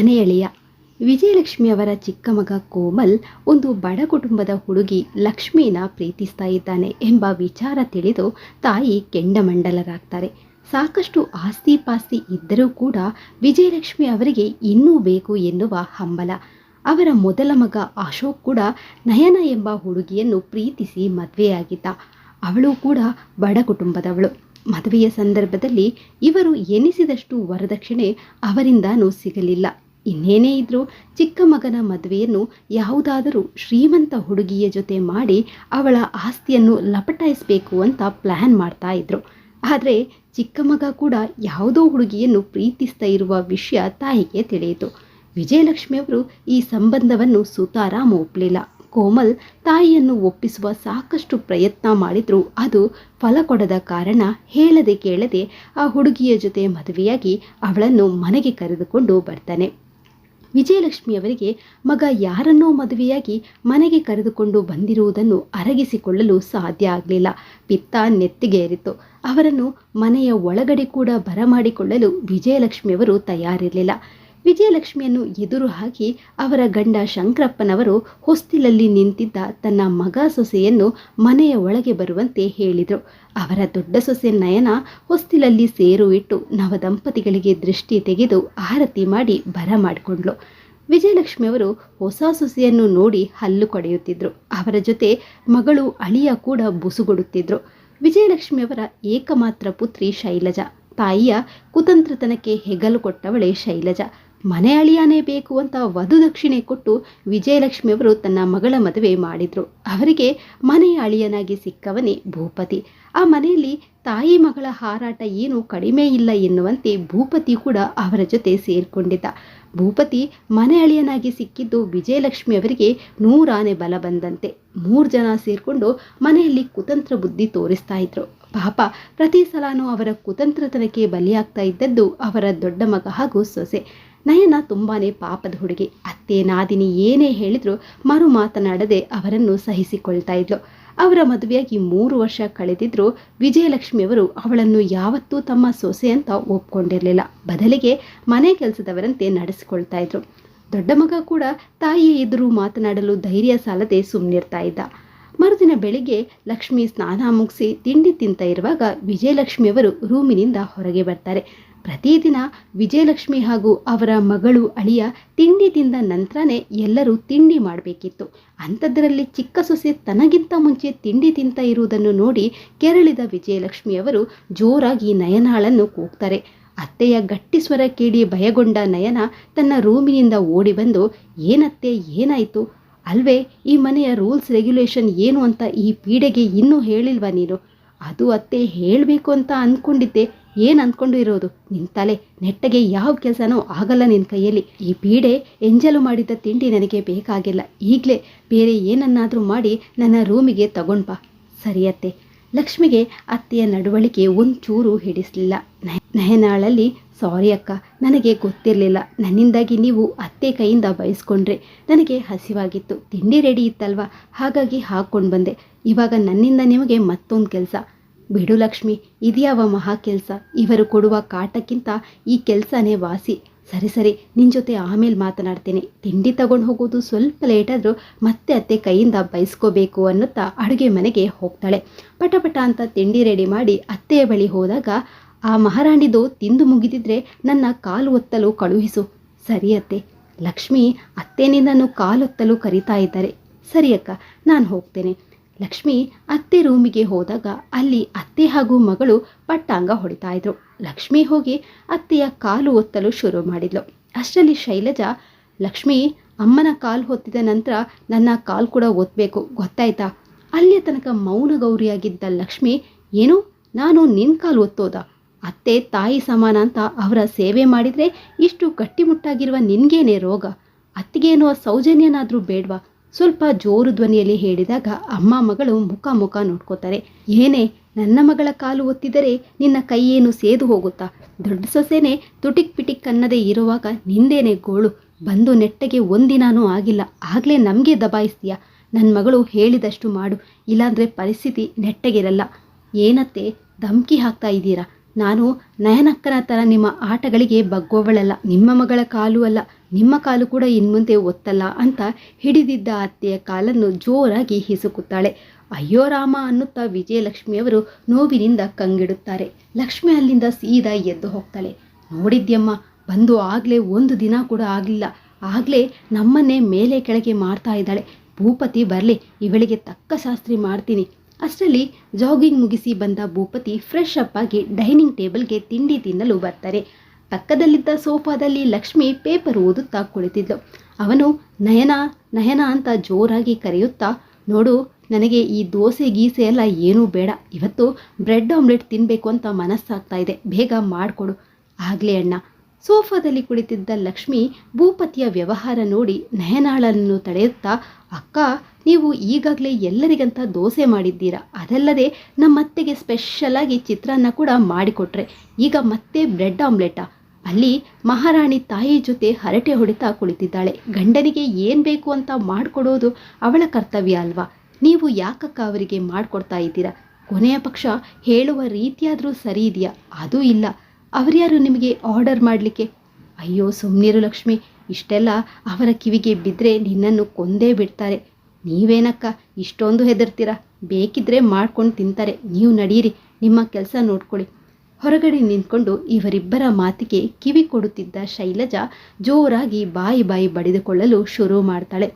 ಮನೆಯಳಿಯ ವಿಜಯಲಕ್ಷ್ಮಿ ಅವರ ಚಿಕ್ಕ ಮಗ ಕೋಮಲ್ ಒಂದು ಬಡ ಕುಟುಂಬದ ಹುಡುಗಿ ಲಕ್ಷ್ಮೀನ ಪ್ರೀತಿಸ್ತಾ ಇದ್ದಾನೆ ಎಂಬ ವಿಚಾರ ತಿಳಿದು ತಾಯಿ ಕೆಂಡಮಂಡಲರಾಗ್ತಾರೆ. ಸಾಕಷ್ಟು ಆಸ್ತಿ ಪಾಸ್ತಿ ಇದ್ದರೂ ಕೂಡ ವಿಜಯಲಕ್ಷ್ಮಿ ಅವರಿಗೆ ಇನ್ನೂ ಬೇಕು ಎನ್ನುವ ಹಂಬಲ. ಅವರ ಮೊದಲ ಮಗ ಅಶೋಕ್ ಕೂಡ ನಯನ ಎಂಬ ಹುಡುಗಿಯನ್ನು ಪ್ರೀತಿಸಿ ಮದುವೆಯಾಗಿದ್ದ. ಅವಳು ಕೂಡ ಬಡ ಕುಟುಂಬದವಳು. ಮದುವೆಯ ಸಂದರ್ಭದಲ್ಲಿ ಇವರು ಎನಿಸಿದಷ್ಟು ವರದಕ್ಷಿಣೆ ಅವರಿಂದಾನೂ ಸಿಗಲಿಲ್ಲ. ಇನ್ನೇನೇ ಇದ್ದರೂ ಚಿಕ್ಕ ಮಗನ ಮದುವೆಯನ್ನು ಯಾವುದಾದರೂ ಶ್ರೀಮಂತ ಹುಡುಗಿಯ ಜೊತೆ ಮಾಡಿ ಅವಳ ಆಸ್ತಿಯನ್ನು ಲಪಟಾಯಿಸಬೇಕು ಅಂತ ಪ್ಲ್ಯಾನ್ ಮಾಡ್ತಾ ಇದ್ರು. ಆದರೆ ಚಿಕ್ಕ ಮಗ ಕೂಡ ಯಾವುದೋ ಹುಡುಗಿಯನ್ನು ಪ್ರೀತಿಸ್ತಾ ಇರುವ ವಿಷಯ ತಾಯಿಗೆ ತಿಳಿಯಿತು. ವಿಜಯಲಕ್ಷ್ಮಿಯವರು ಈ ಸಂಬಂಧವನ್ನು ಸುತಾರಾಮ್ ಒಪ್ಪಲಿಲ್ಲ ಕೋಮಲ್ ತಾಯಿಯನ್ನು ಒಪ್ಪಿಸುವ ಸಾಕಷ್ಟು ಪ್ರಯತ್ನ ಮಾಡಿದರೂ. ಅದು ಫಲ ಕೊಡದ ಕಾರಣ ಹೇಳದೆ ಕೇಳದೆ ಆ ಹುಡುಗಿಯ ಜೊತೆ ಮದುವೆಯಾಗಿ ಅವಳನ್ನು ಮನೆಗೆ ಕರೆದುಕೊಂಡು ಬರ್ತಾನೆ. ವಿಜಯಲಕ್ಷ್ಮಿಯವರಿಗೆ ಮಗ ಯಾರನ್ನೋ ಮದುವೆಯಾಗಿ ಮನೆಗೆ ಕರೆದುಕೊಂಡು ಬಂದಿರುವುದನ್ನು ಅರಗಿಸಿಕೊಳ್ಳಲು ಸಾಧ್ಯ ಆಗಲಿಲ್ಲ. ಪಿತ್ತ ನೆತ್ತಿಗೇರಿತು. ಅವರನ್ನು ಮನೆಯ ಒಳಗಡೆ ಕೂಡ ಬರಮಾಡಿಕೊಳ್ಳಲು ವಿಜಯಲಕ್ಷ್ಮಿಯವರು ತಯಾರಿರಲಿಲ್ಲ. ವಿಜಯಲಕ್ಷ್ಮಿಯನ್ನು ಎದುರು ಹಾಕಿ ಅವರ ಗಂಡ ಶಂಕರಪ್ಪನವರು ಹೊಸ್ತಿಲಲ್ಲಿ ನಿಂತಿದ್ದ ತನ್ನ ಮಗ ಸೊಸೆಯನ್ನು ಮನೆಯ ಒಳಗೆ ಬರುವಂತೆ ಹೇಳಿದರು. ಅವರ ದೊಡ್ಡ ಸೊಸೆ ನಯನ ಹೊಸ್ತಿಲಲ್ಲಿ ಸೇರು ಇಟ್ಟು ನವದಂಪತಿಗಳಿಗೆ ದೃಷ್ಟಿ ತೆಗೆದು ಆರತಿ ಮಾಡಿ ಬರ ಮಾಡಿಕೊಂಡ್ಲು ವಿಜಯಲಕ್ಷ್ಮಿಯವರು ಹೊಸ ಸೊಸೆಯನ್ನು ನೋಡಿ ಹಲ್ಲು ಕೊಡೆಯುತ್ತಿದ್ದರು ಅವರ ಜೊತೆ ಮಗಳು ಅಳಿಯ ಕೂಡ ಬುಸುಗೊಡುತ್ತಿದ್ದರು ವಿಜಯಲಕ್ಷ್ಮಿಯವರ ಏಕಮಾತ್ರ ಪುತ್ರಿ ಶೈಲಜಾ. ತಾಯಿಯ ಕುತಂತ್ರತನಕ್ಕೆ ಹೆಗಲು ಕೊಟ್ಟವಳೆ ಶೈಲಜಾ. ಮನೆ ಅಳಿಯಾನೇ ಬೇಕು ಅಂತ ವಧು ದಕ್ಷಿಣೆ ಕೊಟ್ಟು ವಿಜಯಲಕ್ಷ್ಮಿಯವರು ತನ್ನ ಮಗಳ ಮದುವೆ ಮಾಡಿದರು. ಅವರಿಗೆ ಮನೆಯ ಅಳಿಯನಾಗಿ ಸಿಕ್ಕವನೇ ಭೂಪತಿ. ಆ ಮನೆಯಲ್ಲಿ ತಾಯಿ ಮಗಳ ಹಾರಾಟ ಏನು ಕಡಿಮೆ ಇಲ್ಲ ಎನ್ನುವಂತೆ ಭೂಪತಿ ಕೂಡ ಅವರ ಜೊತೆ ಸೇರಿಕೊಂಡಿದ್ದ. ಭೂಪತಿ ಮನೆ ಅಳಿಯನಾಗಿ ಸಿಕ್ಕಿದ್ದು ವಿಜಯಲಕ್ಷ್ಮಿ ಅವರಿಗೆ ನೂರಾನೆ ಬಲ ಬಂದಂತೆ. ಮೂರು ಜನ ಸೇರಿಕೊಂಡು ಮನೆಯಲ್ಲಿ ಕುತಂತ್ರ ಬುದ್ಧಿ ತೋರಿಸ್ತಾ ಇದ್ರು. ಪಾಪ, ಪ್ರತಿ ಸಲನೂ ಅವರ ಕುತಂತ್ರತನಕ್ಕೆ ಬಲಿಯಾಗ್ತಾ ಇದ್ದದ್ದು ಅವರ ದೊಡ್ಡ ಮಗ ಹಾಗೂ ಸೊಸೆ. ನಯನ ತುಂಬಾನೇ ಪಾಪದ ಹುಡುಗಿ. ಅತ್ತೆ ನಾದಿನಿ ಏನೇ ಹೇಳಿದ್ರು ಮರು ಮಾತನಾಡದೆ ಅವರನ್ನು ಸಹಿಸಿಕೊಳ್ತಾ ಇದ್ಲು. ಅವರ ಮದುವೆಯಾಗಿ ಮೂರು ವರ್ಷ ಕಳೆದಿದ್ರು ವಿಜಯಲಕ್ಷ್ಮಿಯವರು ಅವಳನ್ನು ಯಾವತ್ತೂ ತಮ್ಮ ಸೊಸೆ ಅಂತ ಒಪ್ಕೊಂಡಿರಲಿಲ್ಲ. ಬದಲಿಗೆ ಮನೆ ಕೆಲಸದವರಂತೆ ನಡೆಸಿಕೊಳ್ತಾ ಇದ್ರು. ದೊಡ್ಡ ಮಗ ಕೂಡ ತಾಯಿಯ ಎದುರು ಮಾತನಾಡಲು ಧೈರ್ಯ ಸಾಲದೆ ಸುಮ್ಮನಿರ್ತಾ ಇದ್ದ. ಮರುದಿನ ಬೆಳಿಗ್ಗೆ ಲಕ್ಷ್ಮಿ ಸ್ನಾನ ಮುಗಿಸಿ ತಿಂಡಿ ತಿಂತ ಇರುವಾಗ ವಿಜಯಲಕ್ಷ್ಮಿಯವರು ರೂಮಿನಿಂದ ಹೊರಗೆ ಬರ್ತಾರೆ. ಪ್ರತಿದಿನ ವಿಜಯಲಕ್ಷ್ಮಿ ಹಾಗೂ ಅವರ ಮಗಳು ಅಳಿಯ ತಿಂಡಿ ತಿಂದ ನಂತರನೇ ಎಲ್ಲರೂ ತಿಂಡಿ ಮಾಡಬೇಕಿತ್ತು. ಅಂಥದ್ದರಲ್ಲಿ ಚಿಕ್ಕ ಸೊಸೆ ತನಗಿಂತ ಮುಂಚೆ ತಿಂಡಿ ತಿಂತ ಇರುವುದನ್ನು ನೋಡಿ ಕೆರಳಿದ ವಿಜಯಲಕ್ಷ್ಮಿಯವರು ಜೋರಾಗಿ ನಯನಾಳನ್ನು ಕೂಗ್ತಾರೆ. ಅತ್ತೆಯ ಗಟ್ಟಿ ಸ್ವರ ಕೇಳಿ ಭಯಗೊಂಡ ನಯನ ತನ್ನ ರೂಮಿನಿಂದ ಓಡಿ ಬಂದು, ಏನತ್ತೆ, ಏನಾಯಿತು? ಅಲ್ವೇ, ಈ ಮನೆಯ ರೂಲ್ಸ್ ರೆಗ್ಯುಲೇಷನ್ ಏನು ಅಂತ ಈ ಪೀಡೆಗೆ ಇನ್ನೂ ಹೇಳಿಲ್ವಾ ನೀನು? ಅದು ಅತ್ತೆ ಹೇಳಬೇಕು ಅಂತ ಅಂದ್ಕೊಂಡಿದ್ದೆ ಏನು ಅಂದ್ಕೊಂಡು ಇರೋದು? ನಿನ್ನ ತಲೆ ನೆಟ್ಟಗೆ ಯಾವ ಕೆಲಸನೂ ಆಗಲ್ಲ ನಿನ್ನ ಕೈಯಲ್ಲಿ. ಈ ಪೀಡೆ ಎಂಜಲು ಮಾಡಿದ ತಿಂಡಿ ನನಗೆ ಬೇಕಾಗಿಲ್ಲ. ಈಗಲೇ ಬೇರೆ ಏನನ್ನಾದರೂ ಮಾಡಿ ನನ್ನ ರೂಮಿಗೆ ತಗೊಂಡ್ ಬಾ. ಸರಿಯತ್ತೆ ಲಕ್ಷ್ಮಿಗೆ ಅತ್ತೆಯ ನಡವಳಿಕೆ ಒಂಚೂರು ಹಿಡಿಸಲಿಲ್ಲ. ನಯನಾಳಲ್ಲಿ, ಸಾರಿ ಅಕ್ಕ, ನನಗೆ ಗೊತ್ತಿರಲಿಲ್ಲ. ನನ್ನಿಂದಾಗಿ ನೀವು ಅತ್ತೆ ಕೈಯಿಂದ ಬಯಸ್ಕೊಂಡ್ರೆ ನನಗೆ ಹಸಿವಾಗಿತ್ತು. ತಿಂಡಿ ರೆಡಿ ಇತ್ತಲ್ವಾ? ಹಾಗಾಗಿ ಹಾಕ್ಕೊಂಡು ಬಂದೆ. ಇವಾಗ ನನ್ನಿಂದ ನಿಮಗೆ ಮತ್ತೊಂದು ಕೆಲಸ. ಬಿಡು ಲಕ್ಷ್ಮಿ, ಇದ್ಯಾವ ಮಹಾ ಕೆಲಸ? ಇವರು ಕೊಡುವ ಕಾಟಕ್ಕಿಂತ ಈ ಕೆಲಸನೇ ವಾಸಿ. ಸರಿ ಸರಿ ನಿನ್ನ ಜೊತೆ ಆಮೇಲೆ ಮಾತನಾಡ್ತೇನೆ. ತಿಂಡಿ ತಗೊಂಡು ಹೋಗೋದು ಸ್ವಲ್ಪ ಲೇಟಾದರೂ ಮತ್ತೆ ಅತ್ತೆ ಕೈಯಿಂದ ಬಯಸ್ಕೋಬೇಕು ಅನ್ನುತ್ತಾ ಅಡುಗೆ ಮನೆಗೆ ಹೋಗ್ತಾಳೆ. ಪಟಪಟ ಪಟ ಅಂತ ತಿಂಡಿ ರೆಡಿ ಮಾಡಿ ಅತ್ತೆಯ ಬಳಿ ಹೋದಾಗ, ಆ ಮಹಾರಾಣಿದು ತಿಂದು ಮುಗಿದಿದ್ರೆ ನನ್ನ ಕಾಲು ಒತ್ತಲು ಕಳುಹಿಸು. ಸರಿ ಅತ್ತೆ. ಲಕ್ಷ್ಮಿ, ಅತ್ತೆ ನಿನ್ನನ್ನು ಕಾಲೊತ್ತಲು ಕರಿತಾ ಇದ್ದಾರೆ. ಸರಿ ಅಕ್ಕ, ನಾನು ಹೋಗ್ತೇನೆ. ಲಕ್ಷ್ಮಿ ಅತ್ತೆ ರೂಮಿಗೆ ಹೋದಾಗ ಅಲ್ಲಿ ಅತ್ತೆ ಹಾಗೂ ಮಗಳು ಪಟ್ಟಾಂಗ ಹೊಡಿತಾ ಇದ್ರು. ಲಕ್ಷ್ಮಿ ಹೋಗಿ ಅತ್ತೆಯ ಕಾಲು ಒತ್ತಲು ಶುರು ಮಾಡಿದ್ಲು. ಅಷ್ಟರಲ್ಲಿ ಶೈಲಜಾ, ಲಕ್ಷ್ಮಿ, ಅಮ್ಮನ ಕಾಲು ಹೊತ್ತಿದ ನಂತರ ನನ್ನ ಕಾಲು ಕೂಡ ಒತ್ತಬೇಕು ಗೊತ್ತಾಯ್ತಾ? ಅಲ್ಲಿಯ ತನಕ ಮೌನ ಗೌರಿಯಾಗಿದ್ದ ಲಕ್ಷ್ಮಿ, ಏನು? ನಾನು ನಿನ್ನ ಕಾಲು ಒತ್ತೋದ? ಅತ್ತೆ, ತಾಯಿ ಸಮಾನ ಅಂತ ಅವರ ಸೇವೆ ಮಾಡಿದರೆ ಇಷ್ಟು ಗಟ್ಟಿಮುಟ್ಟಾಗಿರುವ ನಿನಗೇನೆ ರೋಗ? ಅತ್ತಿಗೇನೋ ಸೌಜನ್ಯನಾದರೂ ಬೇಡ್ವಾ? ಸ್ವಲ್ಪ ಜೋರು ಧ್ವನಿಯಲ್ಲಿ ಹೇಳಿದಾಗ ಅಮ್ಮ ಮಗಳು ಮುಖ ಮುಖ ನೋಡ್ಕೋತಾರೆ. ಏನೇ, ನನ್ನ ಮಗಳ ಕಾಲು ಒತ್ತಿದರೆ ನಿನ್ನ ಕೈಯೇನು ಸೇದು ಹೋಗುತ್ತಾ? ದೊಡ್ಡ ಸೊಸೆನೆ ತುಟಿಕ್ ಪಿಟಿಕ್ ಅನ್ನದೇ ಇರುವಾಗ ನಿಂದೇನೆ ಗೋಳು. ಬಂದು ನೆಟ್ಟಗೆ ಒಂದಿನಾನೂ ಆಗಿಲ್ಲ. ಆಗಲೇ ನಮಗೆ ದಬಾಯಿಸ್ತೀಯ? ನನ್ನ ಮಗಳು ಹೇಳಿದಷ್ಟು ಮಾಡು. ಇಲ್ಲಾಂದರೆ ಪರಿಸ್ಥಿತಿ ನೆಟ್ಟಗಿರಲ್ಲ. ಏನತ್ತೆ, ಧಮ್ಕಿ ಹಾಕ್ತಾ ಇದ್ದೀರಾ? ನಾನು ನಯನಕ್ಕನ ಥರ ನಿಮ್ಮ ಆಟಗಳಿಗೆ ಬಗ್ಗೋವಳಲ್ಲ. ನಿಮ್ಮ ಮಗಳ ಕಾಲು ಅಲ್ಲ. ನಿಮ್ಮ ಕಾಲು ಕೂಡ ಇನ್ಮುಂದೆ ಒತ್ತಲ್ಲ ಅಂತ ಹಿಡಿದಿದ್ದ ಅತ್ತೆಯ ಕಾಲನ್ನು ಜೋರಾಗಿ ಹಿಸುಕುತ್ತಾಳೆ. ಅಯ್ಯೋ ರಾಮ ಅನ್ನುತ್ತಾ ವಿಜಯಲಕ್ಷ್ಮಿಯವರು ನೋವಿನಿಂದ ಕಂಗಿಡುತ್ತಾರೆ. ಲಕ್ಷ್ಮಿ ಅಲ್ಲಿಂದ ಸೀದಾ ಎದ್ದು ಹೋಗ್ತಾಳೆ. ನೋಡಿದ್ಯಮ್ಮ, ಬಂದು ಆಗಲೇ ಒಂದು ದಿನ ಕೂಡ ಆಗಲಿಲ್ಲ. ಆಗಲೇ ನಮ್ಮನ್ನೇ ಮೇಲೆ ಕೆಳಗೆ ಮಾಡ್ತಾ ಇದ್ದಾಳೆ. ಭೂಪತಿ ಬರಲಿ, ಇವಳಿಗೆ ತಕ್ಕ ಶಾಸ್ತ್ರಿ ಮಾಡ್ತೀನಿ. ಅಷ್ಟರಲ್ಲಿ ಜಾಗಿಂಗ್ ಮುಗಿಸಿ ಬಂದ ಭೂಪತಿ ಫ್ರೆಶ್ ಅಪ್ ಆಗಿ ಡೈನಿಂಗ್ ಟೇಬಲ್ಗೆ ತಿಂಡಿ ತಿನ್ನಲು ಬರ್ತಾರೆ. ಪಕ್ಕದಲ್ಲಿದ್ದ ಸೋಫಾದಲ್ಲಿ ಲಕ್ಷ್ಮಿ ಪೇಪರ್ ಓದುತ್ತಾ ಕುಳಿತಿದ್ಲು. ಅವನು, ನಯನ ನಯನ ಅಂತ ಜೋರಾಗಿ ಕರೆಯುತ್ತಾ, ನೋಡು, ನನಗೆ ಈ ದೋಸೆ, ಗೀಸೆ ಎಲ್ಲ ಏನೂ ಬೇಡ. ಇವತ್ತು ಬ್ರೆಡ್ ಆಮ್ಲೆಟ್ ತಿನ್ನಬೇಕು ಅಂತ ಮನಸ್ಸಾಗ್ತಾ ಇದೆ. ಬೇಗ ಮಾಡಿಕೊಡು. ಆಗಲೇ ಅಣ್ಣ. ಸೋಫಾದಲ್ಲಿ ಕುಳಿತಿದ್ದ ಲಕ್ಷ್ಮಿ ಭೂಪತಿಯ ವ್ಯವಹಾರ ನೋಡಿ ನಯನಾಳನ್ನು ತಡೆಯುತ್ತಾ, ಅಕ್ಕ, ನೀವು ಈಗಾಗಲೇ ಎಲ್ಲರಿಗಂತ ದೋಸೆ ಮಾಡಿದ್ದೀರಾ? ಅದಲ್ಲದೆ ನಮ್ಮತ್ತೆಗೆ ಸ್ಪೆಷಲಾಗಿ ಚಿತ್ರಾನ್ನ ಕೂಡ ಮಾಡಿಕೊಟ್ರೆ. ಈಗ ಮತ್ತೆ ಬ್ರೆಡ್ ಆಮ್ಲೆಟಾ? ಅಲ್ಲಿ ಮಹಾರಾಣಿ ತಾಯಿ ಜೊತೆ ಹರಟೆ ಹೊಡಿತಾ ಕುಳಿತಿದ್ದಾಳೆ. ಗಂಡನಿಗೆ ಏನು ಬೇಕು ಅಂತ ಮಾಡಿಕೊಡೋದು ಅವಳ ಕರ್ತವ್ಯ ಅಲ್ವಾ? ನೀವು ಯಾಕಕ್ಕ ಅವರಿಗೆ ಮಾಡಿಕೊಡ್ತಾ ಇದ್ದೀರಾ? ಕೊನೆಯ ಪಕ್ಷ ಹೇಳುವ ರೀತಿಯಾದರೂ ಸರಿ ಇದೆಯಾ? ಅದೂ ಇಲ್ಲ. ಅವರ್ಯಾರು ನಿಮಗೆ ಆರ್ಡರ್ ಮಾಡಲಿಕ್ಕೆ? ಅಯ್ಯೋ ಸುಮ್ಮನಿರು ಲಕ್ಷ್ಮಿ. ಇಷ್ಟೆಲ್ಲ ಅವರ ಕಿವಿಗೆ ಬಿದ್ದರೆ ನಿನ್ನನ್ನು ಕೊಂದೇ ಬಿಡ್ತಾರೆ. ನೀವೇನಕ್ಕ ಇಷ್ಟೊಂದು ಹೆದರ್ತೀರಾ? ಬೇಕಿದ್ರೆ ಮಾಡ್ಕೊಂಡು ತಿಂತಾರೆ. ನೀವು ನಡೀರಿ. ನಿಮ್ಮ ಕೆಲಸ ನೋಡ್ಕೊಳ್ಳಿ. ಹೊರಗಡೆ ನಿಂತ್ಕೊಂಡು ಇವರಿಬ್ಬರ ಮಾತಿಗೆ ಕಿವಿ ಕೊಡುತ್ತಿದ್ದ ಶೈಲಜಾ ಜೋರಾಗಿ ಬಾಯಿ ಬಾಯಿ ಬಡಿದುಕೊಳ್ಳಲು ಶುರು ಮಾಡ್ತಾಳೆ.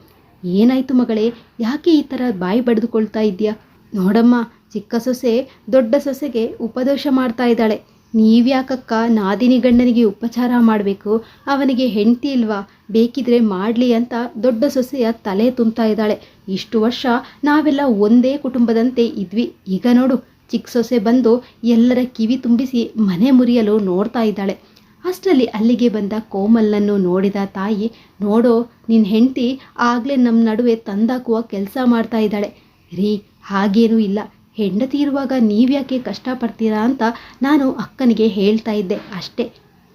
ಏನಾಯ್ತು ಮಗಳೇ, ಯಾಕೆ ಈ ಥರ ಬಾಯಿ ಬಡಿದುಕೊಳ್ತಾ ಇದೆಯಾ ನೋಡಮ್ಮ, ಚಿಕ್ಕ ಸೊಸೆ ದೊಡ್ಡ ಸೊಸೆಗೆ ಉಪದೋಷ ಮಾಡ್ತಾ ಇದ್ದಾಳೆ. ನೀವ್ಯಾಕಕ್ಕ ನಾದಿನಿ ಗಂಡನಿಗೆ ಉಪಚಾರ ಮಾಡಬೇಕು? ಅವನಿಗೆ ಹೆಂಡತಿ ಇಲ್ವಾ? ಬೇಕಿದ್ರೆ ಮಾಡಲಿ ಅಂತ ದೊಡ್ಡ ಸೊಸೆಯ ತಲೆ ತುಂಬ್ತಾ ಇದ್ದಾಳೆ. ಇಷ್ಟು ವರ್ಷ ನಾವೆಲ್ಲ ಒಂದೇ ಕುಟುಂಬದಂತೆ ಇದ್ವಿ. ಈಗ ನೋಡು ಚಿಕ್ಕ ಸೊಸೆ ಬಂದು ಎಲ್ಲರ ಕಿವಿ ತುಂಬಿಸಿ ಮನೆ ಮುರಿಯಲು ನೋಡ್ತಾ ಇದ್ದಾಳೆ. ಅಷ್ಟರಲ್ಲಿ ಅಲ್ಲಿಗೆ ಬಂದ ಕೋಮಲ್ನನ್ನು ನೋಡಿದ ತಾಯಿ, ನೋಡೋ ನಿನ್ನ ಹೆಂಡತಿ ಆಗಲೇ ನಮ್ಮ ನಡುವೆ ತಂದಾಕುವ ಕೆಲಸ ಮಾಡ್ತಾ ಇದ್ದಾಳೆ. ರೀ, ಹಾಗೇನೂ ಇಲ್ಲ. ಹೆಂಡತಿ ಇರುವಾಗ ನೀವ್ಯಾಕೆ ಕಷ್ಟಪಡ್ತೀರಾ ಅಂತ ನಾನು ಅಕ್ಕನಿಗೆ ಹೇಳ್ತಾ ಇದ್ದೆ ಅಷ್ಟೇ.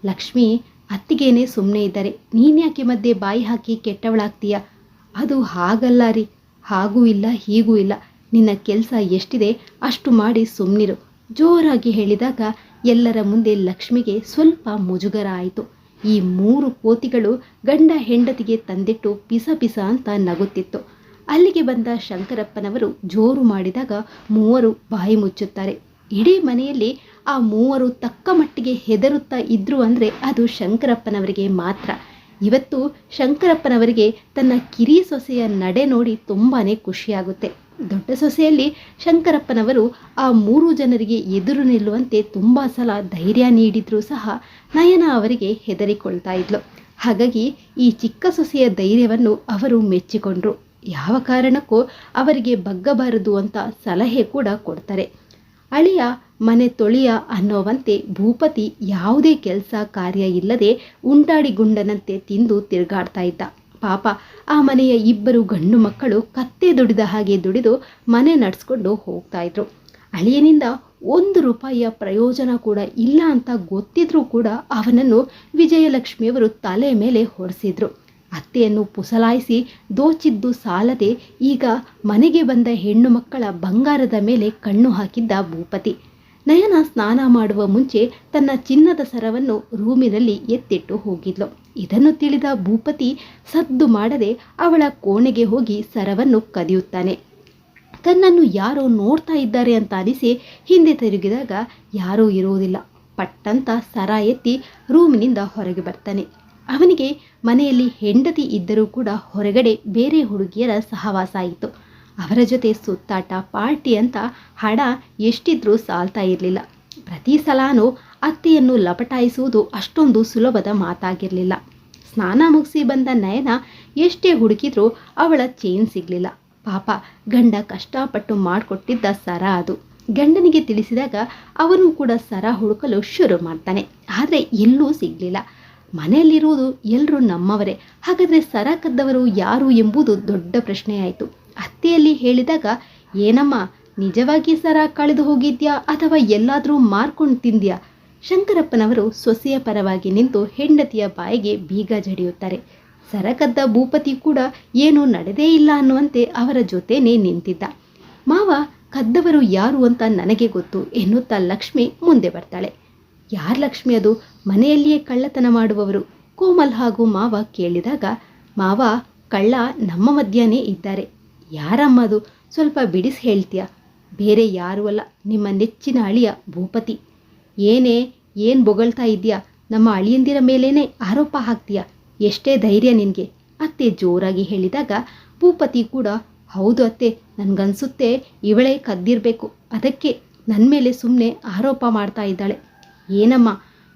ಲಕ್ಷ್ಮಿ, ಅತ್ತಿಗೇನೆ ಸುಮ್ಮನೆ ಇದ್ದಾರೆ. ನೀನ್ಯಾಕೆ ಮಧ್ಯೆ ಬಾಯಿ ಹಾಕಿ ಕೆಟ್ಟವಳಾಗ್ತೀಯ? ಅದು ಹಾಗಲ್ಲ ರೀ. ಹಾಗೂ ಇಲ್ಲ, ಹೀಗೂ ಇಲ್ಲ. ನಿನ್ನ ಕೆಲಸ ಎಷ್ಟಿದೆ ಅಷ್ಟು ಮಾಡಿ ಸುಮ್ಮನಿರು ಜೋರಾಗಿ ಹೇಳಿದಾಗ ಎಲ್ಲರ ಮುಂದೆ ಲಕ್ಷ್ಮಿಗೆ ಸ್ವಲ್ಪ ಮುಜುಗರ ಆಯಿತು. ಈ ಮೂರು ಕೋತಿಗಳು ಗಂಡ ಹೆಂಡತಿಗೆ ತಂದಿಟ್ಟು ಪಿಸ ಪಿಸ ಅಂತ ನಗುತ್ತಿತ್ತು. ಅಲ್ಲಿಗೆ ಬಂದ ಶಂಕರಪ್ಪನವರು ಜೋರು ಮಾಡಿದಾಗ ಮೂವರು ಬಾಯಿ ಮುಚ್ಚುತ್ತಾರೆ. ಇಡೀ ಮನೆಯಲ್ಲಿ ಆ ಮೂವರು ತಕ್ಕ ಮಟ್ಟಿಗೆ ಹೆದರುತ್ತಾ ಇದ್ರು ಅಂದರೆ ಅದು ಶಂಕರಪ್ಪನವರಿಗೆ ಮಾತ್ರ. ಇವತ್ತು ಶಂಕರಪ್ಪನವರಿಗೆ ತನ್ನ ಕಿರಿ ಸೊಸೆಯ ನಡೆ ನೋಡಿ ತುಂಬಾ ಖುಷಿಯಾಗುತ್ತೆ. ದೊಡ್ಡ ಸೊಸೆಯಲ್ಲಿ ಶಂಕರಪ್ಪನವರು ಆ ಮೂರು ಜನರಿಗೆ ಎದುರು ನಿಲ್ಲುವಂತೆ ತುಂಬ ಸಲ ಧೈರ್ಯ ನೀಡಿದರೂ ಸಹ ನಯನ ಅವರಿಗೆ ಹೆದರಿಕೊಳ್ತಾ ಇದ್ಲು. ಹಾಗಾಗಿ ಈ ಚಿಕ್ಕ ಸೊಸೆಯ ಧೈರ್ಯವನ್ನು ಅವರು ಮೆಚ್ಚಿಕೊಂಡ್ರು. ಯಾವ ಕಾರಣಕ್ಕೂ ಅವರಿಗೆ ಬಗ್ಗಬಾರದು ಅಂತ ಸಲಹೆ ಕೂಡ ಕೊಡ್ತಾರೆ. ಅಳಿಯ ಮನೆ ತೊಳಿಯ ಅನ್ನೋವಂತೆ ಭೂಪತಿ ಯಾವುದೇ ಕೆಲಸ ಕಾರ್ಯ ಇಲ್ಲದೆ ಉಂಟಾಡಿ ಗುಂಡನಂತೆ ತಿಂದು ತಿರುಗಾಡ್ತಾ ಇದ್ದ. ಪಾಪ, ಆ ಮನೆಯ ಇಬ್ಬರು ಗಂಡು ಮಕ್ಕಳು ಕತ್ತೆ ದುಡಿದ ಹಾಗೆ ದುಡಿದು ಮನೆ ನಡೆಸ್ಕೊಂಡು ಹೋಗ್ತಾ ಇದ್ರು. ಅಳಿಯನಿಂದ ಒಂದು ರೂಪಾಯಿಯ ಪ್ರಯೋಜನ ಕೂಡ ಇಲ್ಲ ಅಂತ ಗೊತ್ತಿದ್ರೂ ಕೂಡ ಅವನನ್ನು ವಿಜಯಲಕ್ಷ್ಮಿಯವರು ತಲೆ ಮೇಲೆ ಹೊಡೆಸಿದ್ರು. ಅತ್ತೆಯನ್ನು ಪುಸಲಾಯಿಸಿ ದೋಚಿದ್ದು ಸಾಲದೆ ಈಗ ಮನೆಗೆ ಬಂದ ಹೆಣ್ಣು ಮಕ್ಕಳ ಬಂಗಾರದ ಮೇಲೆ ಕಣ್ಣು ಹಾಕಿದ್ದ ಭೂಪತಿ. ನಯನ ಸ್ನಾನ ಮಾಡುವ ಮುಂಚೆ ತನ್ನ ಚಿನ್ನದ ಸರವನ್ನು ರೂಮಿನಲ್ಲಿ ಎತ್ತಿಟ್ಟು ಹೋಗಿದ್ಲು. ಇದನ್ನು ತಿಳಿದ ಭೂಪತಿ ಸದ್ದು ಮಾಡದೆ ಅವಳ ಕೋಣೆಗೆ ಹೋಗಿ ಸರವನ್ನು ಕದಿಯುತ್ತಾನೆ. ತನ್ನನ್ನು ಯಾರೋ ನೋಡ್ತಾ ಇದ್ದಾರೆ ಅಂತ ಅನಿಸಿ ಹಿಂದೆ ತಿರುಗಿದಾಗ ಯಾರೂ ಇರುವುದಿಲ್ಲ. ಪಟ್ಟಂತ ಸರ ಎತ್ತಿ ರೂಮಿನಿಂದ ಹೊರಗೆ ಬರ್ತಾನೆ. ಅವನಿಗೆ ಮನೆಯಲ್ಲಿ ಹೆಂಡತಿ ಇದ್ದರೂ ಕೂಡ ಹೊರಗಡೆ ಬೇರೆ ಹುಡುಗಿಯರ ಸಹವಾಸ ಆಯಿತು ಅವರ ಜೊತೆ ಸುತ್ತಾಟ, ಪಾರ್ಟಿ ಅಂತ ಹಣ ಎಷ್ಟಿದ್ರೂ ಸಾಲ್ತಾ ಇರಲಿಲ್ಲ. ಪ್ರತಿ ಸಲಾನೂ ಅತ್ತೆಯನ್ನು ಲಪಟಾಯಿಸುವುದು ಅಷ್ಟೊಂದು ಸುಲಭದ ಮಾತಾಗಿರಲಿಲ್ಲ. ಸ್ನಾನ ಮುಗಿಸಿ ಬಂದ ನಯನ ಎಷ್ಟೇ ಹುಡುಕಿದ್ರೂ ಅವಳ ಚೈನ್ ಸಿಗಲಿಲ್ಲ. ಪಾಪ, ಗಂಡ ಕಷ್ಟಪಟ್ಟು ಮಾಡಿಕೊಟ್ಟಿದ್ದ ಸರ ಅದು. ಗಂಡನಿಗೆ ತಿಳಿಸಿದಾಗ ಅವನು ಕೂಡ ಸರ ಹುಡುಕಲು ಶುರು ಮಾಡ್ತಾನೆ. ಆದರೆ ಎಲ್ಲೂ ಸಿಗಲಿಲ್ಲ. ಮನೆಯಲ್ಲಿರುವುದು ಎಲ್ಲರೂ ನಮ್ಮವರೇ. ಹಾಗಾದರೆ ಸರ ಕದ್ದವರು ಯಾರು ಎಂಬುದು ದೊಡ್ಡ ಪ್ರಶ್ನೆಯಾಯಿತು. ಅತ್ತೆಯಲ್ಲಿ ಹೇಳಿದಾಗ, ಏನಮ್ಮ, ನಿಜವಾಗಿ ಸರ ಕಳೆದು ಹೋಗಿದ್ಯಾ ಅಥವಾ ಎಲ್ಲಾದರೂ ಮಾರ್ಕೊಂಡು ತಿಂದ್ಯಾ? ಶಂಕರಪ್ಪನವರು ಸೊಸೆಯ ಪರವಾಗಿ ನಿಂತು ಹೆಂಡತಿಯ ಬಾಯಿಗೆ ಬೀಗ ಜಡಿಯುತ್ತಾರೆ. ಸರಕದ್ದ ಭೂಪತಿ ಕೂಡ ಏನೂ ನಡೆದೇ ಇಲ್ಲ ಅನ್ನುವಂತೆ ಅವರ ಜೊತೆನೇ ನಿಂತಿದ್ದ. ಮಾವ, ಕದ್ದವರು ಯಾರು ಅಂತ ನನಗೆ ಗೊತ್ತು ಎನ್ನುತ್ತಾ ಲಕ್ಷ್ಮಿ ಮುಂದೆ ಬರ್ತಾಳೆ. ಯಾರ್ ಲಕ್ಷ್ಮಿ ಅದು? ಮನೆಯಲ್ಲಿಯೇ ಕಳ್ಳತನ ಮಾಡುವವರು? ಕೋಮಲ್ ಹಾಗೂ ಮಾವ ಕೇಳಿದಾಗ, ಮಾವ, ಕಳ್ಳ ನಮ್ಮ ಮಧ್ಯಾಹ್ನೇ ಇದ್ದಾರೆ. ಯಾರಮ್ಮ ಅದು ಸ್ವಲ್ಪ ಬಿಡಿಸಿ ಹೇಳ್ತೀಯ? ಬೇರೆ ಯಾರೂ ಅಲ್ಲ, ನಿಮ್ಮ ನೆಚ್ಚಿನ ಅಳಿಯ ಭೂಪತಿ. ಏನೇ, ಏನು ಬೊಗಳ್ತಾ ಇದೆಯಾ? ನಮ್ಮ ಅಳಿಯಂದಿರ ಮೇಲೇನೆ ಆರೋಪ ಹಾಕ್ತೀಯ? ಎಷ್ಟೇ ಧೈರ್ಯ ನಿನಗೆ. ಅತ್ತೆ ಜೋರಾಗಿ ಹೇಳಿದಾಗ ಭೂಪತಿ ಕೂಡ, ಹೌದು ಅತ್ತೆ, ನನಗನ್ಸುತ್ತೆ ಇವಳೇ ಕದ್ದಿರಬೇಕು. ಅದಕ್ಕೆ ನನ್ನ ಮೇಲೆ ಸುಮ್ಮನೆ ಆರೋಪ ಮಾಡ್ತಾ ಇದ್ದಾಳೆ. ಏನಮ್ಮ,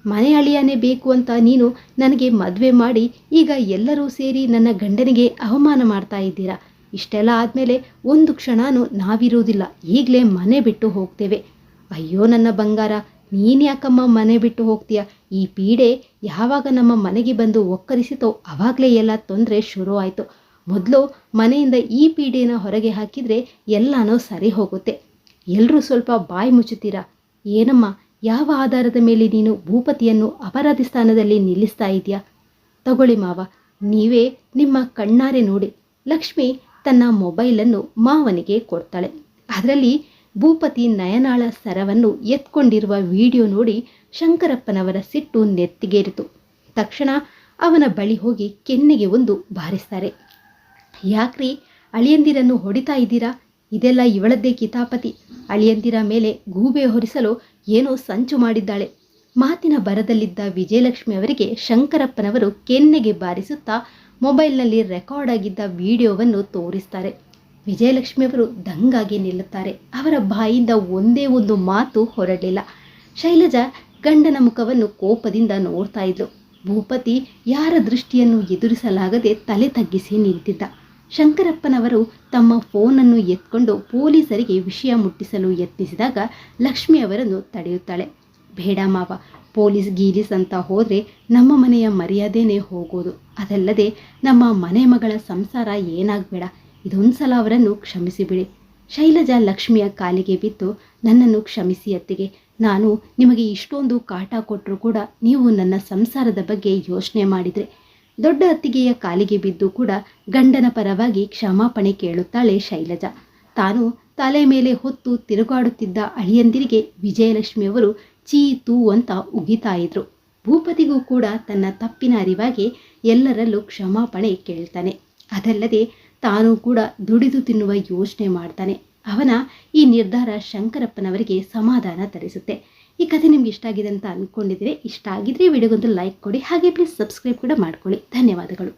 ಮನೆ ಅಳಿಯಾನೇ ಬೇಕು ಅಂತ ನೀನು ನನಗೆ ಮದುವೆ ಮಾಡಿ ಈಗ ಎಲ್ಲರೂ ಸೇರಿ ನನ್ನ ಗಂಡನಿಗೆ ಅವಮಾನ ಮಾಡ್ತಾ ಇದ್ದೀರಾ? ಇಷ್ಟೆಲ್ಲ ಆದಮೇಲೆ ಒಂದು ಕ್ಷಣನೂ ನಾವಿರೋದಿಲ್ಲ. ಈಗಲೇ ಮನೆ ಬಿಟ್ಟು ಹೋಗ್ತೇವೆ. ಅಯ್ಯೋ ನನ್ನ ಬಂಗಾರ, ನೀನು ಯಾಕಮ್ಮ ಮನೆ ಬಿಟ್ಟು ಹೋಗ್ತೀಯ? ಈ ಪೀಡೆ ಯಾವಾಗ ನಮ್ಮ ಮನೆಗೆ ಬಂದು ಒಕ್ಕರಿಸಿತೋ ಆವಾಗಲೇ ಎಲ್ಲ ತೊಂದರೆ ಶುರು ಆಯಿತು. ಮೊದಲು ಮನೆಯಿಂದ ಈ ಪೀಡೆನ ಹೊರಗೆ ಹಾಕಿದರೆ ಎಲ್ಲನೂ ಸರಿ ಹೋಗುತ್ತೆ. ಎಲ್ಲರೂ ಸ್ವಲ್ಪ ಬಾಯಿ ಮುಚ್ಚುತ್ತೀರಾ? ಏನಮ್ಮ, ಯಾವ ಆಧಾರದ ಮೇಲೆ ನೀನು ಭೂಪತಿಯನ್ನು ಅಪರಾಧಿ ಸ್ಥಾನದಲ್ಲಿ ನಿಲ್ಲಿಸ್ತಾ ಇದೆಯಾ? ತಗೊಳ್ಳಿ ಮಾವ, ನೀವೇ ನಿಮ್ಮ ಕಣ್ಣಾರೆ ನೋಡಿ. ಲಕ್ಷ್ಮಿ ತನ್ನ ಮೊಬೈಲನ್ನು ಮಾವನಿಗೆ ಕೊಡ್ತಾಳೆ. ಅದರಲ್ಲಿ ಭೂಪತಿ ನಯನಾಳ ಸರವನ್ನು ಎತ್ಕೊಂಡಿರುವ ವಿಡಿಯೋ ನೋಡಿ ಶಂಕರಪ್ಪನವರ ಸಿಟ್ಟು ನೆತ್ತಿಗೇರಿತು. ತಕ್ಷಣ ಅವನ ಬಳಿ ಹೋಗಿ ಕೆನ್ನೆಗೆ ಒಂದು ಬಾರಿಸ್ತಾರೆ. ಯಾಕ್ರಿ ಅಳಿಯಂದಿರನ್ನು ಹೊಡಿತಾ ಇದ್ದೀರಾ? ಇದೆಲ್ಲ ಇವಳದ್ದೇ ಕಿತಾಪತಿ. ಅಳಿಯಂದಿರ ಮೇಲೆ ಗೂಬೆ ಹೊರಿಸಲು ಏನೋ ಸಂಚು ಮಾಡಿದ್ದಾಳೆ. ಮಾತಿನ ಬರದಲ್ಲಿದ್ದ ವಿಜಯಲಕ್ಷ್ಮಿ ಅವರಿಗೆ ಶಂಕರಪ್ಪನವರು ಕೆನ್ನೆಗೆ ಬಾರಿಸುತ್ತಾ ಮೊಬೈಲ್ನಲ್ಲಿ ರೆಕಾರ್ಡ್ ಆಗಿದ್ದ ವಿಡಿಯೋವನ್ನು ತೋರಿಸ್ತಾರೆ. ವಿಜಯಲಕ್ಷ್ಮಿಯವರು ದಂಗಾಗಿ ನಿಲ್ಲುತ್ತಾರೆ. ಅವರ ಬಾಯಿಂದ ಒಂದೇ ಒಂದು ಮಾತು ಹೊರಡಲಿಲ್ಲ. ಶೈಲಜಾ ಗಂಡನ ಮುಖವನ್ನು ಕೋಪದಿಂದ ನೋಡ್ತಾ ಇದ್ಲು. ಭೂಪತಿ ಯಾರ ದೃಷ್ಟಿಯನ್ನು ಎದುರಿಸಲಾಗದೆ ತಲೆ ತಗ್ಗಿಸಿ ನಿಂತಿದ್ದ. ಶಂಕರಪ್ಪನವರು ತಮ್ಮ ಫೋನನ್ನು ಎತ್ಕೊಂಡು ಪೊಲೀಸರಿಗೆ ವಿಷಯ ಮುಟ್ಟಿಸಲು ಯತ್ನಿಸಿದಾಗ ಲಕ್ಷ್ಮಿ ಅವರನ್ನು ತಡೆಯುತ್ತಾಳೆ. ಬೇಡ ಮಾವ ಪೊಲೀಸ್ ಗೀಲೀಸ್ ಅಂತ ಹೋದರೆ ನಮ್ಮ ಮನೆಯ ಮರ್ಯಾದೆನೇ ಹೋಗೋದು. ಅದಲ್ಲದೆ ನಮ್ಮ ಮನೆ ಮಗಳ ಸಂಸಾರ ಏನಾಗಬೇಡ. ಇದೊಂದು ಸಲ ಅವರನ್ನು ಕ್ಷಮಿಸಿಬಿಡಿ. ಶೈಲಜಾ ಲಕ್ಷ್ಮಿಯ ಕಾಲಿಗೆ ಬಿದ್ದು ನನ್ನನ್ನು ಕ್ಷಮಿಸಿ ಅತ್ತಿಗೆ. ನಾನು ನಿಮಗೆ ಇಷ್ಟೊಂದು ಕಾಟ ಕೊಟ್ಟರೂ ಕೂಡ ನೀವು ನನ್ನ ಸಂಸಾರದ ಬಗ್ಗೆ ಯೋಚನೆ ಮಾಡಿದರೆ. ದೊಡ್ಡ ಅತ್ತಿಗೆಯ ಕಾಲಿಗೆ ಬಿದ್ದು ಕೂಡ ಗಂಡನ ಪರವಾಗಿ ಕ್ಷಮಾಪಣೆ ಕೇಳುತ್ತಾಳೆ ಶೈಲಜಾ. ತಾನು ತಲೆ ಮೇಲೆ ಹೊತ್ತು ತಿರುಗಾಡುತ್ತಿದ್ದ ಅಳಿಯಂದಿರಿಗೆ ವಿಜಯಲಕ್ಷ್ಮಿಯವರು ಚೀ ತೂ ಅಂತ ಉಗಿತಾ ಇದ್ರು. ಭೂಪತಿಗೂ ಕೂಡ ತನ್ನ ತಪ್ಪಿನ ಅರಿವಾಗಿ ಎಲ್ಲರಲ್ಲೂ ಕ್ಷಮಾಪಣೆ ಕೇಳ್ತಾನೆ. ಅದಲ್ಲದೆ ತಾನು ಕೂಡ ದುಡಿದು ತಿನ್ನುವ ಯೋಚನೆ ಮಾಡ್ತಾನೆ. ಅವನ ಈ ನಿರ್ಧಾರ ಶಂಕರಪ್ಪನವರಿಗೆ ಸಮಾಧಾನ ತರಿಸುತ್ತೆ. ಈ ಕಥೆ ನಿಮ್ಗೆ ಇಷ್ಟ ಆಗಿದೆ ಅಂತ ಅಂದ್ಕೊಂಡಿದ್ರೆ ಇಷ್ಟ ಆಗಿದ್ರೆ ವಿಡಿಯೋಗೊಂದು ಲೈಕ್ ಕೊಡಿ, ಹಾಗೆ ಪ್ಲೀಸ್ ಸಬ್ಸ್ಕ್ರೈಬ್ ಕೂಡ ಮಾಡ್ಕೊಳ್ಳಿ. ಧನ್ಯವಾದಗಳು.